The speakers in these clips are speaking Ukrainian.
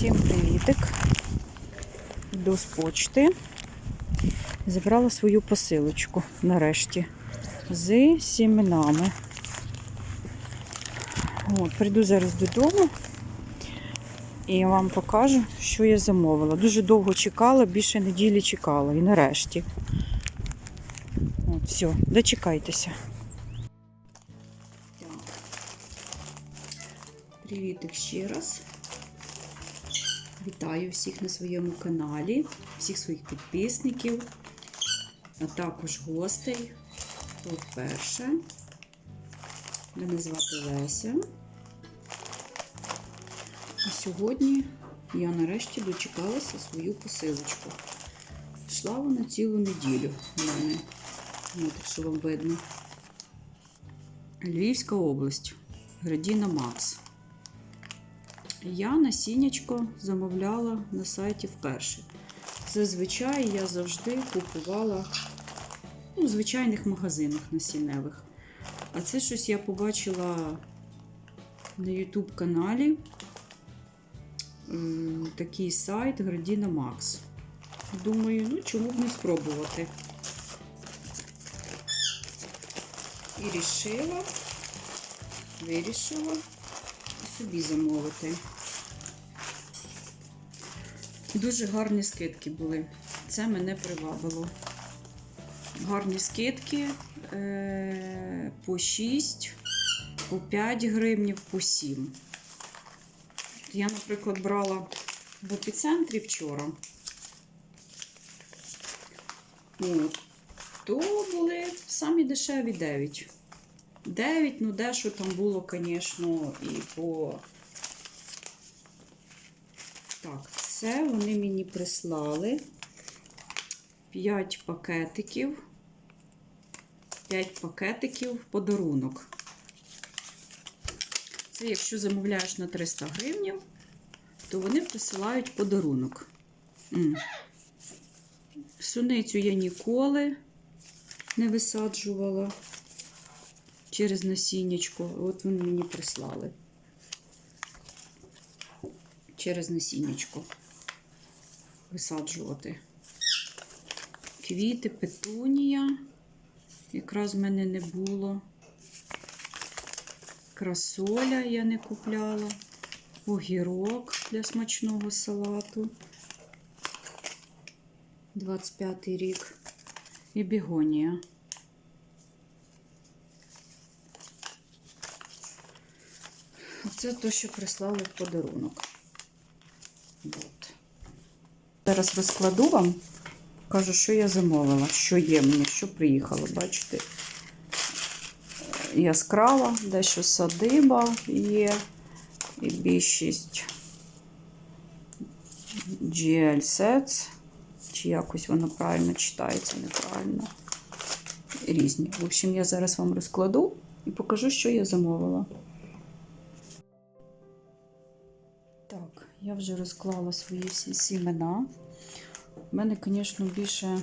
Всім привітик. Йду з почти. Забрала свою посилочку нарешті з сіменами. От, прийду зараз додому і вам покажу, що я замовила. Дуже довго чекала, більше неділі чекала. І нарешті. От, все, дочекайтеся. Так. Ще раз. Вітаю всіх на своєму каналі, всіх своїх підписників, а також гостей. Хто вперше. Мене звати Леся. І сьогодні я нарешті дочекалася свою посилочку. Йшла вона цілу неділю в мене. От, якщо вам видно. Львівська область. Градіна Макс. Я насіннячко замовляла на сайті вперше. Зазвичай я завжди купувала в звичайних магазинах насінневих. А це щось я побачила на YouTube каналі. Такий сайт Градіна Макс. Думаю, ну чому б не спробувати. І рішила, вирішила собі замовити. Дуже гарні скидки були. Це мене привабило. Гарні скидки е, по 6, по 5 гривнів, по 7. Я, наприклад, брала в епіцентрі вчора. От. То були самі дешеві 9. 9, ну дещо там було, звісно, і по. Так, це вони мені прислали 5 пакетиків. 5 пакетиків подарунок. Це якщо замовляєш на 300 гривнів, то вони присилають подарунок. М. Суницю я ніколи не висаджувала через насіннячко. От вони мені прислали. Через насіннячко висаджувати. Квіти, петунія. Якраз в мене не було. Красоля я не купляла. Огірок для смачного салату. 25 рік. І бігонія. Це те, що прислали в подарунок. От. Зараз розкладу вам, кажу, що я замовила, що є мені, що приїхало, бачите? Яскрава, дещо садиба є, і більшість GL Sets, чи якось воно правильно читається, неправильно. Різні. В общем, я зараз вам розкладу і покажу, що я замовила. Я вже розклала свої всі сімена. У мене, звісно, більше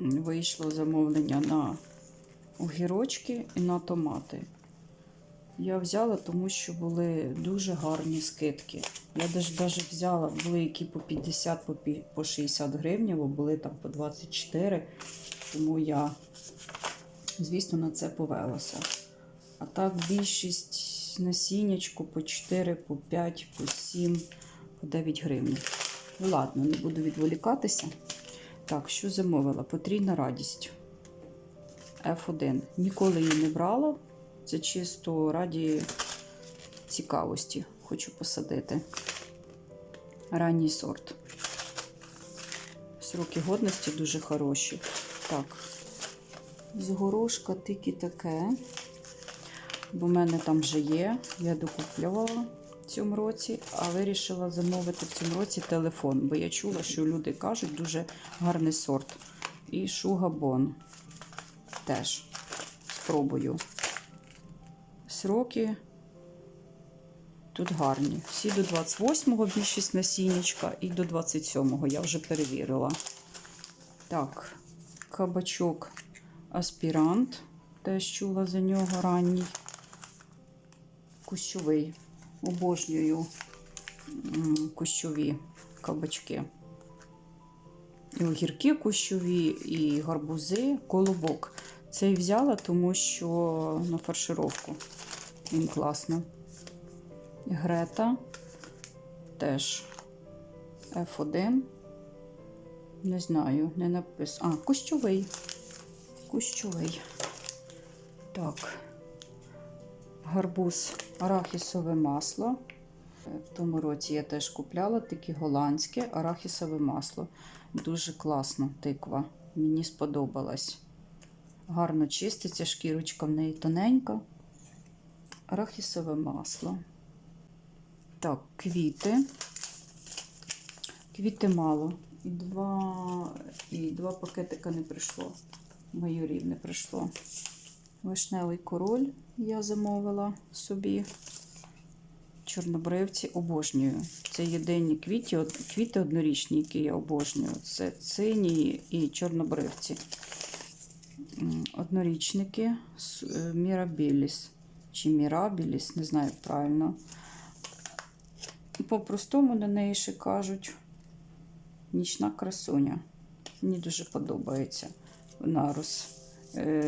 вийшло замовлення на огірочки і на томати. Я взяла, тому що були дуже гарні скидки. Я навіть взяла, були які по 50, по 60 гривень, бо були там по 24. Тому я, звісно, на це повелася. А так більшість насіннячку по 4, по 5, по 7, по 9 гривень. Ну ладно, не буду відволікатися. Так, що замовила? Потрійна радість. F1. Ніколи її не брала. Це чисто раді цікавості. Хочу посадити. Ранній сорт. Сроки годності дуже хороші. Так, з горошка тільки таке. Бо в мене там вже є. Я докуплювала в цьому році, а вирішила замовити в цьому році телефон, бо я чула, що люди кажуть, дуже гарний сорт. І шугабон теж спробую. Сроки тут гарні. Всі до 28-го більшість насіннячка і до 27-го я вже перевірила. Так, кабачок аспірант. Теж чула за нього ранній. Кущовий. обожнюю кущові кабачки. І огірки кущові, і гарбузи, колобок. Цей взяла, тому що на фаршировку. Він класно. Грета теж F1. Не знаю, не написано. А, кущовий. Кущовий. Так. Гарбуз, арахісове масло. В тому році я теж купляла таке голландське арахісове масло. Дуже класно тиква. Мені сподобалась. Гарно чиститься, шкірочка в неї тоненька. Арахісове масло. Так, квіти. Квіти мало. І два, і два пакетика не прийшло. Майорів не прийшло. Вишневий король я замовила собі. Чорнобривці обожнюю. Це єдині квіти, квіти однорічні, які я обожнюю. Це сині і чорнобривці. Однорічники е, Мірабіліс. Чи Мірабіліс, не знаю правильно. По-простому на неї ще кажуть нічна красуня. Мені дуже подобається. Е,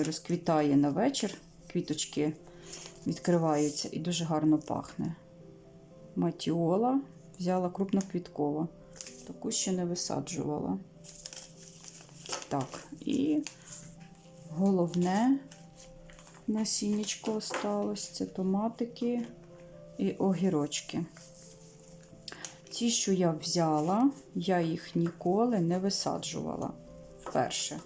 розквітає на вечір, квіточки відкриваються і дуже гарно пахне. Матіола взяла крупноквіткова. Таку ще не висаджувала. Так, і головне насіннячко осталось це томатики і огірочки. Ті, що я взяла, я їх ніколи не висаджувала вперше.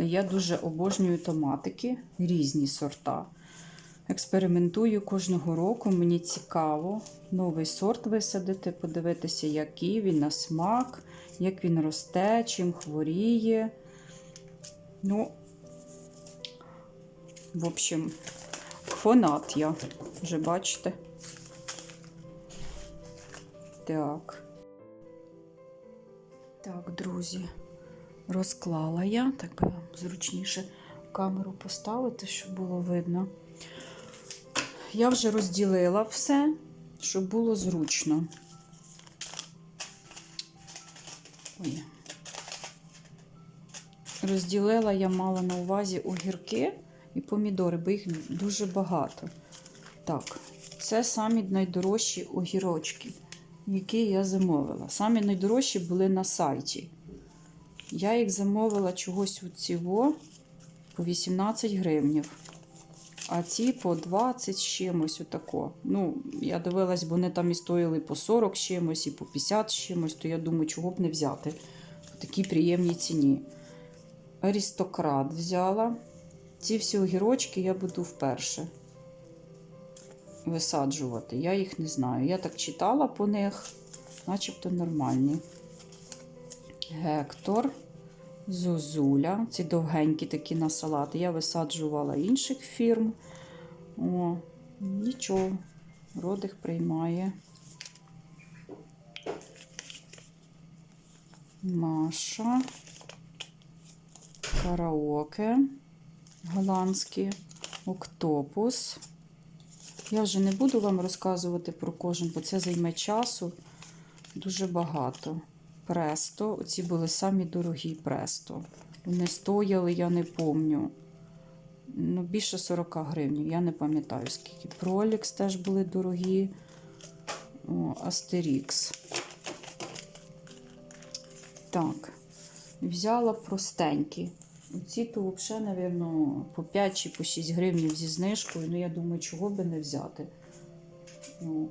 Я дуже обожнюю томатики, різні сорта. Експериментую кожного року, мені цікаво новий сорт висадити, подивитися, який він на смак, як він росте, чим хворіє. Ну, в общем, фанат я, вже бачите. Так. Так, друзі, розклала я, так би вам зручніше камеру поставити, щоб було видно. Я вже розділила все, щоб було зручно. Ой. Розділила я мала на увазі огірки і помідори, бо їх дуже багато. Так, це самі найдорожчі огірочки, які я замовила. Самі найдорожчі були на сайті. Я їх замовила чогось у цього по 18 гривнів. А ці по 20 з чимось отако. Ну, я дивилась, бо вони там і стоїли по 40 з чимось, і по 50 з чимось, то я думаю, чого б не взяти по такій приємній ціні. Аристократ взяла. Ці всі огірочки я буду вперше висаджувати. Я їх не знаю. Я так читала по них, начебто нормальні. Гектор. Зозуля. Ці довгенькі такі на салати. Я висаджувала інших фірм. О, нічого, родих приймає. Маша. Караоке. Голландські. Октопус. Я вже не буду вам розказувати про кожен, бо це займе часу дуже багато. Престо. Оці були самі дорогі престо. Вони стояли, я не помню. Ну, більше 40 гривень, я не пам'ятаю скільки. Пролікс теж були дорогі. О, Астерікс. Так, взяла простенькі. Оці то взагалі, мабуть, по 5 чи по 6 гривень зі знижкою. Ну, я думаю, чого би не взяти. Ну,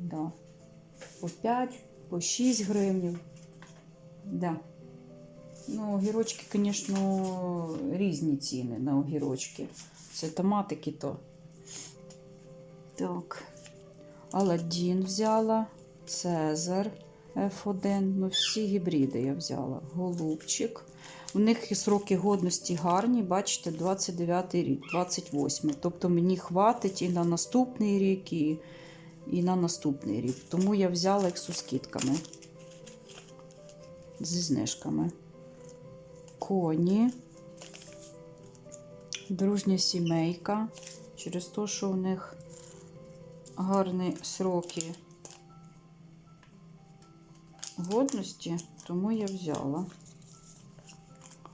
да. По 5, по 6 гривень. Да. Ну, огірочки, звісно, різні ціни на огірочки. Це томатики то. Так. Аладдін взяла. Цезар F1. Ну, всі гібриди я взяла. Голубчик. У них сроки годності гарні, бачите, 29 рік, 28. Тобто мені хватить і на наступний рік, і, і на наступний рік. Тому я взяла їх з скидками. Зі знижками. Коні. Дружня сімейка. Через те, що у них гарні сроки годності, тому я взяла.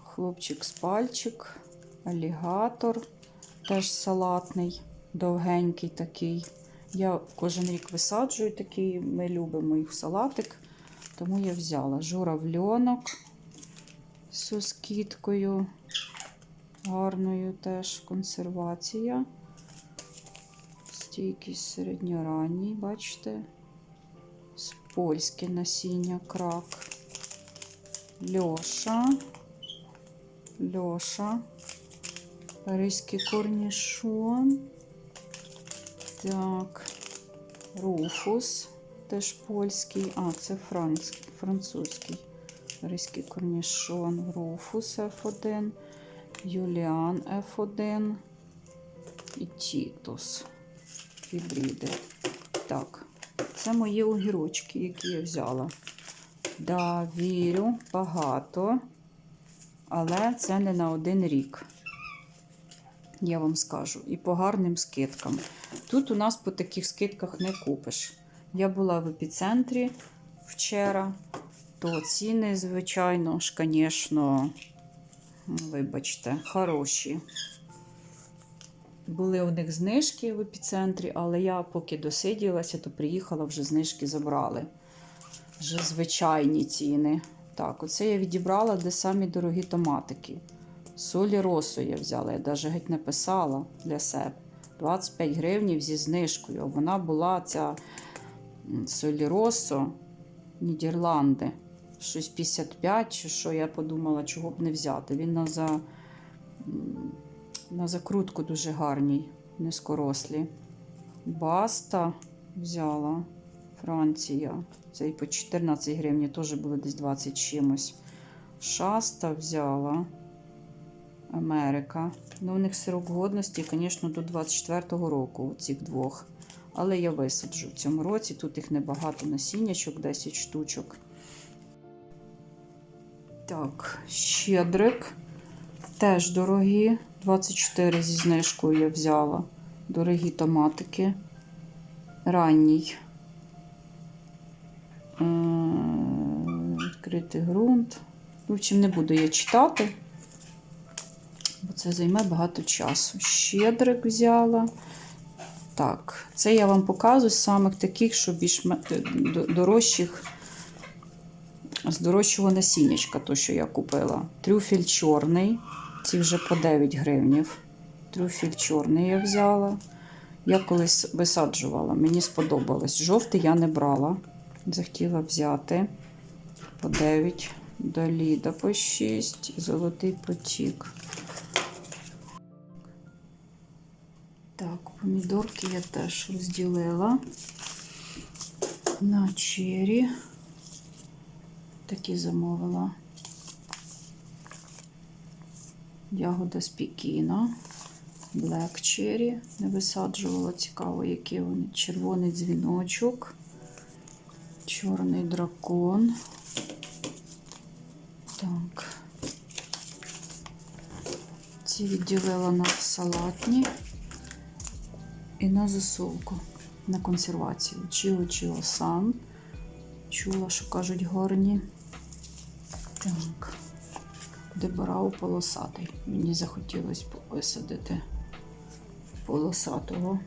Хлопчик з пальчик, алігатор, теж салатний, довгенький такий. Я кожен рік висаджую такий, ми любимо їх салатик, тому я взяла журавльонок з соскіткою, гарною теж консервація. Стійкість середньоранній, бачите? З польське насіння крак. Льоша. Льоша. Паризький корнішон. Так. Руфус. Теж польський. А, це франц, французький. Паризький корнішон. Руфус F1. Юліан F1. І Тітус. Гібриди. Так. Це мої огірочки, які я взяла. Да, вірю, багато, але це не на один рік. Я вам скажу. І по гарним скидкам. Тут у нас по таких скидках не купиш. Я була в епіцентрі вчора, то ціни, звичайно ж, звісно, вибачте, хороші. Були у них знижки в епіцентрі, але я поки досиділася, то приїхала, вже знижки забрали. Вже звичайні ціни. Так, оце я відібрала, де самі дорогі томатики. Солі росу я взяла, я навіть геть не писала для себе. 25 гривнів зі знижкою. Вона була ця солі росо, Нідерланди. Щось 55 чи що, я подумала, чого б не взяти. Він на, за, на закрутку дуже гарній, низькорослі. Баста взяла. Франція. Це і по 14 гривень, теж було десь 20 чимось. Шаста взяла. Америка. Ну, у них сирок годності, звісно, до 24-го року у цих двох. Але я висаджу в цьому році. Тут їх небагато насіннячок, 10 штучок. Так, щедрик. Теж дорогі. 24 зі знижкою я взяла. Дорогі томатики. Ранній. Е, Відкритий ґрунт. В общем, не буду я читати, це займе багато часу. Щедрик взяла. Так, це я вам показую з самих таких, що більш дорожчих, з дорожчого насіннячка, то, що я купила. Трюфель чорний. Ці вже по 9 гривнів. Трюфель чорний я взяла. Я колись висаджувала, мені сподобалось. Жовтий я не брала. Захотіла взяти по 9, Даліда по 6, золотий потік. Помідорки я теж розділила на чері. Такі замовила. Ягода з пікіна. Black Cherry. Не висаджувала. Цікаво, які вони. Червоний дзвіночок. Чорний дракон. Так. Ці відділила на салатні і на засолку, на консервацію. Чіо Чіо Сан. Чула, що кажуть горні. Так. Дебарау полосатий. Мені захотілося висадити полосатого.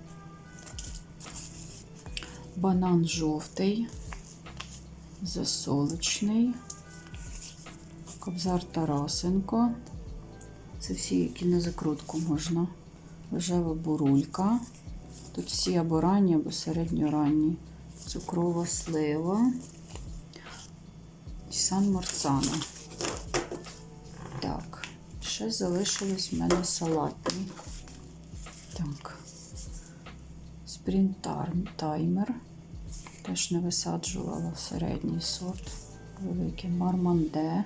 Банан жовтий, засолочний, кобзар Тарасенко. Це всі, які на закрутку можна. Рожева бурулька. Тут всі або ранні, або середньоранні. Цукрова слива. І сан Марцана. Так, ще залишились в мене салатні. Так. Спринт таймер. Теж не висаджувала середній сорт. Великий Марманде.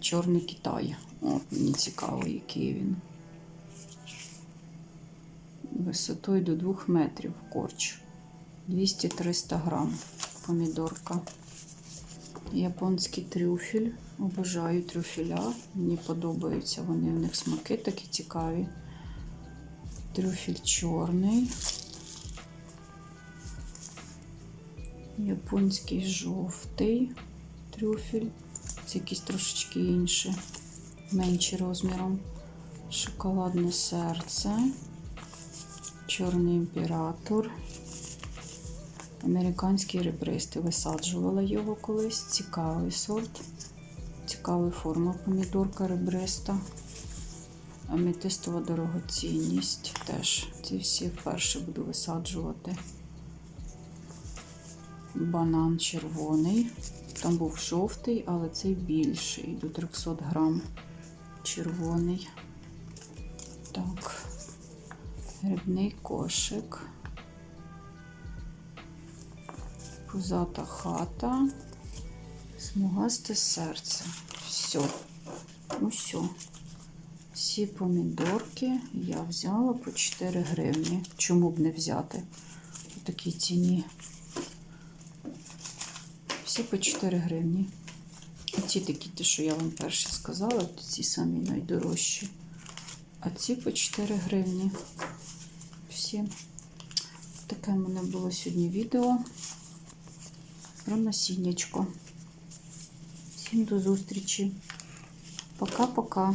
Чорний Китай. От, мені цікаво, який він. Висотою до 2 метрів корч. 200-300 грам помідорка. Японський трюфель. Обожаю трюфеля. Мені подобаються вони, в них смаки такі цікаві. Трюфель чорний. Японський жовтий трюфель. Це якийсь трошечки інший, менший розміром. Шоколадне серце. Чорний імператор. Американський ребристий. Висаджувала його колись. Цікавий сорт. Цікава форма помідорка ребриста. Аметистова дорогоцінність теж. Ці всі вперше буду висаджувати. Банан червоний. Там був жовтий, але цей більший. До 300 грам. Червоний. Так. Грибний кошик. Пузата хата. Смугасте серце. Все. Все. Всі помідорки я взяла по 4 гривні. Чому б не взяти по такій ціні? Всі по 4 гривні. Ці такі, ті, що я вам перші сказала, ці самі найдорожчі. А ці по 4 гривні. Всі. Таке в мене було сьогодні відео про насіннячко. Всім до зустрічі. Пока-пока.